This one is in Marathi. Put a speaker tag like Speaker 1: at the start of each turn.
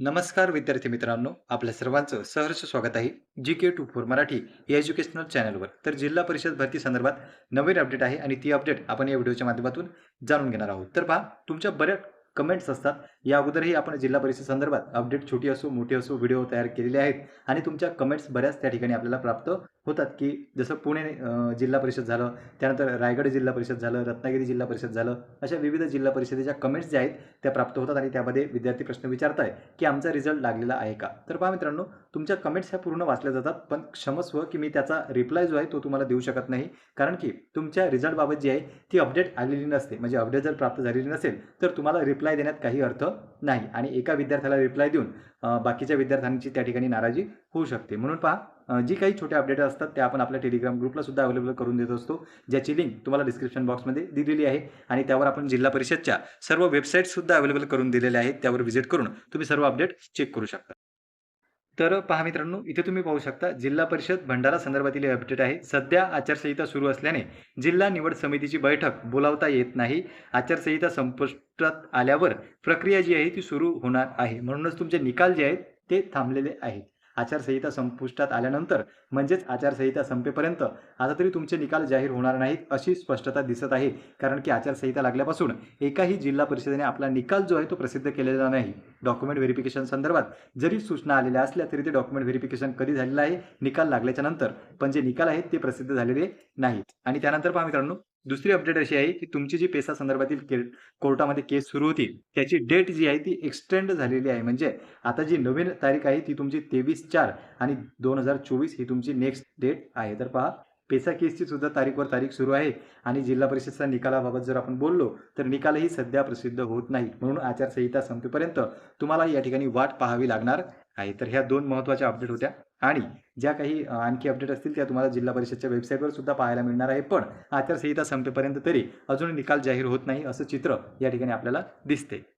Speaker 1: नमस्कार विद्यार्थी मित्रांनो आपल्या सर्वांचं सहर्ष स्वागत आहे G K two four Marathi या एज्युकेशनल चॅनलवर तर जिल्हा परिषद भरती संदर्भात नवीन अपडेट आहे आणि ती अपडेट आपण या व्हिडिओच्या माध्यमातून जाणून घेणार आहोत. तर पहा तुमच्या बऱ्याच कमेंट्स असतात. या अगोदरही आपण जिल्हा परिषद संदर्भात अपडेट छोटी असो मोठी असो व्हिडिओ तयार केलेले आहेत आणि तुमच्या कमेंट्स बऱ्याच त्या ठिकाणी आपल्याला प्राप्त होतात की जसं पुणे जिल्हा परिषद झालं त्यानंतर रायगड जिल्हा परिषद झालं रत्नागिरी जिल्हा परिषद झालं अशा विविध जिल्हा परिषदेच्या कमेंट्स ज्या आहेत त्या प्राप्त होतात आणि त्यामध्ये विद्यार्थी प्रश्न विचारत आहे की आमचा रिझल्ट लागलेला आहे का? तर पहा मित्रांनो तुमच्या कमेंट्स ह्या पूर्ण वाचल्या जातात पण क्षमस्व की मी त्याचा रिप्लाय जो आहे तो तुम्हाला देऊ शकत नाही. कारण की तुमच्या रिझल्टबाबत जी आहे ती अपडेट आलेली नसते. म्हणजे अपडेट जर प्राप्त झालेली नसेल तर तुम्हाला रिप्लाय देण्यात काही अर्थ नाही. आणि एका विद्यार्थ्याला रिप्लाय देऊन बाकीच्या विद्यार्थ्यांची त्या ठिकाणी नाराजी होऊ शकते. म्हणून पहा जी काही छोटे अपडेट असतात त्या आपण आपल्या टेलिग्राम ग्रुपला सुद्धा अवेलेबल करून देत असतो ज्याची लिंक तुम्हाला डिस्क्रिप्शन बॉक्समध्ये दिलेली आहे. आणि त्यावर आपण जिल्हा परिषदच्या सर्व वेबसाईटसुद्धा अवेलेबल करून दिलेल्या आहेत त्यावर व्हिजिट करून तुम्ही सर्व अपडेट चेक करू शकता. तर पहा मित्रांनो इथे तुम्ही पाहू शकता जिल्हा परिषद भंडारा संदर्भातील अपडेट आहे. सध्या आचारसंहिता सुरू असल्याने जिल्हा निवड समितीची बैठक बोलावता येत नाही. आचारसंहिता संपुष्टात आल्यावर प्रक्रिया जी आहे ती सुरू होणार आहे. म्हणूनच तुमचे निकाल जे आहेत ते थांबलेले आहेत. आचारसंहिता संपुष्टात आल्यानंतर म्हणजेच आचारसंहिता संपेपर्यंत आता तरी तुमचे निकाल जाहीर होणार नाहीत अशी स्पष्टता दिसत आहे. कारण की आचारसंहिता लागल्यापासून एकाही जिल्हा परिषदेने आपला निकाल जो आहे तो प्रसिद्ध केलेला नाही. डॉक्युमेंट व्हेरिफिकेशन संदर्भात जरी सूचना आलेल्या असल्या तरी ते डॉक्युमेंट व्हेरिफिकेशन कधी झालेलं आहे? निकाल लागल्याच्या नंतर. पण जे निकाल आहेत ते प्रसिद्ध झालेले नाहीत. आणि त्यानंतर पहा मित्रांनो दुसरी अपडेट अशी आहे की तुमची जी पेसा संदर्भातील के कोर्टामध्ये केस सुरू होती त्याची डेट जी आहे ती एक्सटेंड झालेली आहे. म्हणजे आता जी नवीन तारीख आहे ती तुमची तेवीस चार आणि दोन हजार चोवीस ही तुमची नेक्स्ट डेट आहे. तर पहा पेसा केसची सुद्धा तारीखवर तारीख सुरू आहे आणि जिल्हा परिषदच्या निकालाबाबत जर आपण बोललो तर निकालही सध्या प्रसिद्ध होत नाही. म्हणून आचारसंहिता संपेपर्यंत तुम्हाला या ठिकाणी वाट पाहावी लागणार. आहे. तर ह्या दोन महत्त्वाच्या अपडेट होत्या. आणि ज्या काही आणखी अपडेट असतील त्या तुम्हाला जिल्हा परिषदच्या वेबसाईटवर सुद्धा पाहायला मिळणार आहे. पण आचारसंहिता संपेपर्यंत तरी अजून निकाल जाहीर होत नाही असं चित्र या ठिकाणी आपल्याला दिसते